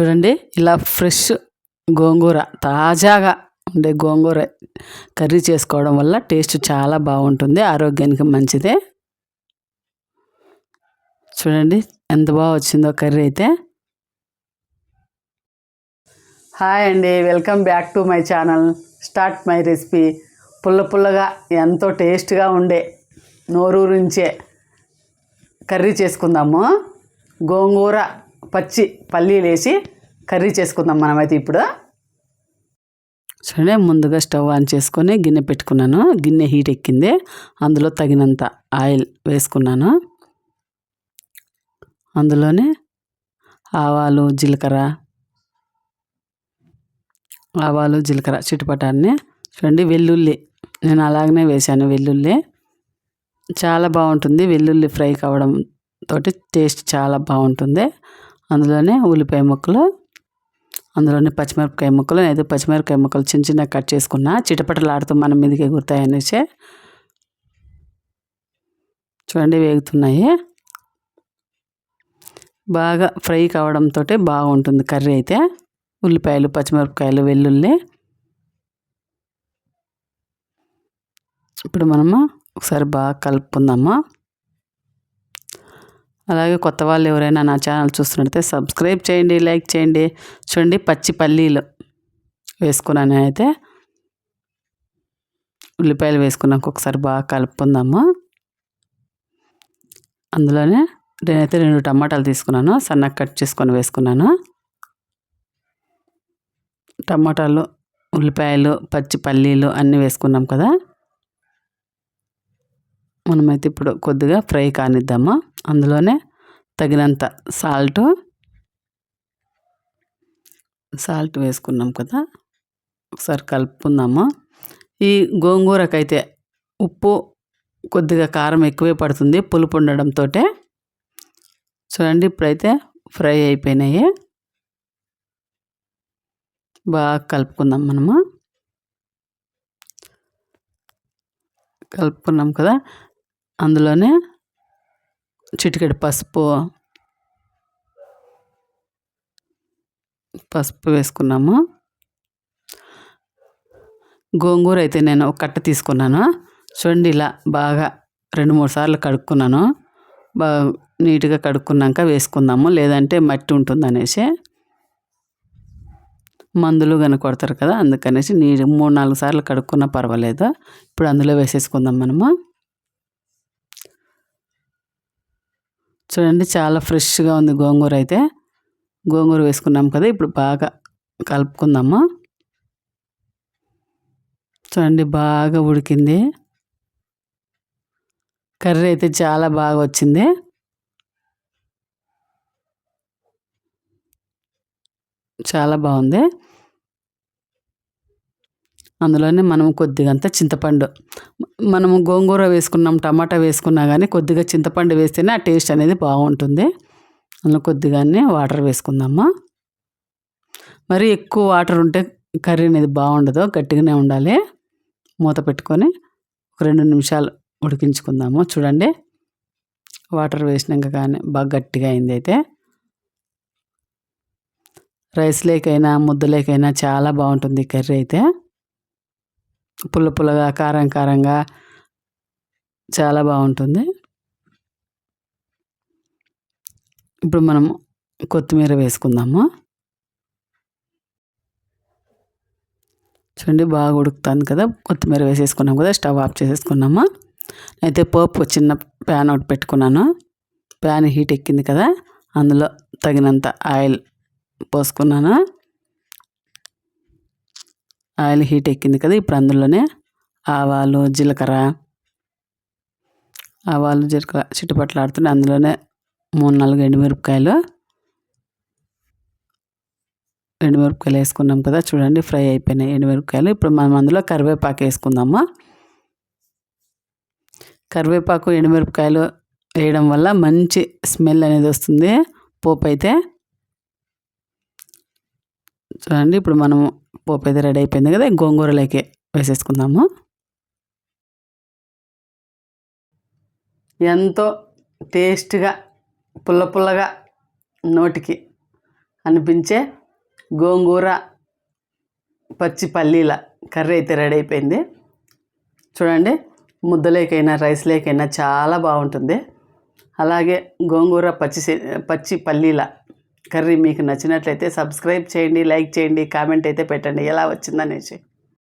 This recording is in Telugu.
చూడండి. ఇలా ఫ్రెష్ గోంగూర తాజాగా ఉండే గోంగూర కర్రీ చేసుకోవడం వల్ల టేస్ట్ చాలా బాగుంటుంది. ఆరోగ్యానికి మంచిదే. చూడండి ఎంత బాగా వచ్చిందో కర్రీ అయితే. హాయ్ అండి. Welcome back to my channel. Start my recipe. పుల్ల పుల్లగా ఎంతో టేస్ట్గా ఉండే నోరూరించే కర్రీ చేసుకుందాము. గోంగూర పచ్చి పల్లీలు వేసి కర్రీ చేసుకుందాం మనమైతే ఇప్పుడు. సరే ముందుగా స్టవ్ ఆన్ చేసుకొని గిన్నె పెట్టుకున్నాను. గిన్నె హీట్ ఎక్కింది. అందులో తగినంత ఆయిల్ వేసుకున్నాను. అందులోనే ఆవాలు జీలకర్ర ఆవాలు జీలకర్ర చిటుపటాన్ని చూడండి వెల్లుల్లి. నేను అలాగనే వేశాను వెల్లుల్లి. చాలా బాగుంటుంది. వెల్లుల్లి ఫ్రై కావడం తోటి టేస్ట్ చాలా బాగుంటుంది. అందులోనే ఉల్లిపాయ ముక్కలు అందులోనే పచ్చిమిరపకాయ ముక్కలు ఏదో పచ్చిమిరపకాయ ముక్కలు చిన్న చిన్న కట్ చేసుకున్నా చిటపటలాడుతూ మన మీదకి ఎగురుతాయి అనేసి. చూడండి వేగుతున్నాయి. బాగా ఫ్రై కావడంతో బాగుంటుంది కర్రీ అయితే. ఉల్లిపాయలు పచ్చిమిరపకాయలు వెల్లుల్లి. ఇప్పుడు మనము ఒకసారి బాగా కలుపుకుందాము? అలాగే కొత్త వాళ్ళు ఎవరైనా నా ఛానల్ చూస్తున్నట్టయితే సబ్స్క్రైబ్ చేయండి లైక్ చేయండి. చూడండి పచ్చి పల్లీలు వేసుకున్నాను అయితే ఉల్లిపాయలు వేసుకున్నాక ఒకసారి బాగా కలుపుకుందాము. అందులోనే నేనైతే రెండు టమాటాలు తీసుకున్నాను సన్నగా కట్ చేసుకొని వేసుకున్నాను. టమాటాలు ఉల్లిపాయలు పచ్చి పల్లీలు అన్నీ వేసుకున్నాం కదా. మనమైతే ఇప్పుడు కొద్దిగా ఫ్రై కానిద్దాము? అందులోనే తగినంత సాల్ట్. సాల్ట్ వేసుకున్నాం కదా? ఒకసారి కలుపుకుందాము? ఈ గోంగూరకైతే ఉప్పు కొద్దిగా కారం ఎక్కువే పడుతుంది పులుపు ఉండడంతో చూడండి ఇప్పుడైతే ఫ్రై అయిపోయినాయి. బాగా కలుపుకుందాం మనము. కలుపుకున్నాం కదా? అందులోనే చిటికెడు పసుపు పసుపు వేసుకున్నాము. గోంగూర అయితే నేను ఒక కట్ట తీసుకున్నాను. చూడండి ఇలా బాగా రెండు మూడు సార్లు కడుక్కున్నాను. బాగా నీట్గా కడుక్కున్నాక వేసుకుందాము. లేదంటే మట్టి ఉంటుంది అనేసి మందులు కనుక కొడతారు కదా అందుకనేసి నీరు మూడు నాలుగు సార్లు కడుక్కున్నా పర్వాలేదు. ఇప్పుడు అందులో వేసేసుకుందాం మనము. చూడండి చాలా ఫ్రెష్గా ఉంది గోంగూర అయితే. గోంగూర వేసుకున్నాం కదా ఇప్పుడు బాగా కలుపుకుందాము. చూడండి బాగా ఉడికింది. కర్రీ అయితే చాలా బాగా వచ్చింది. చాలా బాగుంది. అందులోనే మనం కొద్దిగంత చింతపండు. మనము గోంగూర వేసుకున్నాం టమాటా వేసుకున్నా కానీ కొద్దిగా చింతపండు వేస్తేనే ఆ టేస్ట్ అనేది బాగుంటుంది. అందులో కొద్దిగానే వాటర్ వేసుకుందామా? మరి ఎక్కువ వాటర్ ఉంటే కర్రీ అనేది బాగుండదు గట్టిగానే ఉండాలి. మూత పెట్టుకొని ఒక రెండు నిమిషాలు ఉడికించుకుందాము. చూడండి వాటర్ వేసినాక కానీ బాగా గట్టిగా అయింది అయితే. రైస్ లేకైనా ముద్దలేకైనా చాలా బాగుంటుంది కర్రీ అయితే. పుల్ల పుల్లగా కారం కారంగా చాలా బాగుంటుంది. ఇప్పుడు మనం కొత్తిమీర వేసుకుందాము. చూడండి బాగా ఉడుకుతుంది కదా. కొత్తిమీర వేసేసుకున్నాం కదా స్టవ్ ఆఫ్ చేసేసుకున్నాము. అయితే పోపు చిన్న ప్యాన్ ఒకటి పెట్టుకున్నాను. ప్యాన్ హీట్ ఎక్కింది కదా అందులో తగినంత ఆయిల్ పోసుకున్నాను. ఆయిల్ హీట్ ఎక్కింది కదా ఇప్పుడు అందులోనే ఆవాలు జీలకర్ర ఆవాలు జీలకర్ర చిట్టుపట్లు ఆడుతున్నాయి అందులోనే మూడు నాలుగు ఎండుమిరపకాయలు ఎండుమిరపకాయలు వేసుకున్నాం కదా చూడండి ఫ్రై అయిపోయినాయి ఎండుమిరపకాయలు. ఇప్పుడు మనం అందులో కరివేపాకు వేసుకుందాము? కరివేపాకు ఎండుమిరపకాయలు వేయడం వల్ల మంచి స్మెల్ అనేది వస్తుంది. పోపు అయితే చూడండి ఇప్పుడు మనము పోపు అయితే రెడీ అయిపోయింది కదా గోంగూరలోకి వేసేసుకుందాము. ఎంతో టేస్ట్గా పుల్ల పుల్లగా నోటికి అనిపించే గోంగూర పచ్చి పల్లీల కర్రీ అయితే రెడీ అయిపోయింది. చూడండి ముద్దలేకైనా రైస్ లేకైనా చాలా బాగుంటుంది. అలాగే గోంగూర పచ్చి పచ్చి పల్లీల కర్రీ మీకు నచ్చినట్లయితే సబ్స్క్రైబ్ చేయండి లైక్ చేయండి కామెంట్ అయితే పెట్టండి. ఎలా వచ్చిందనేసి.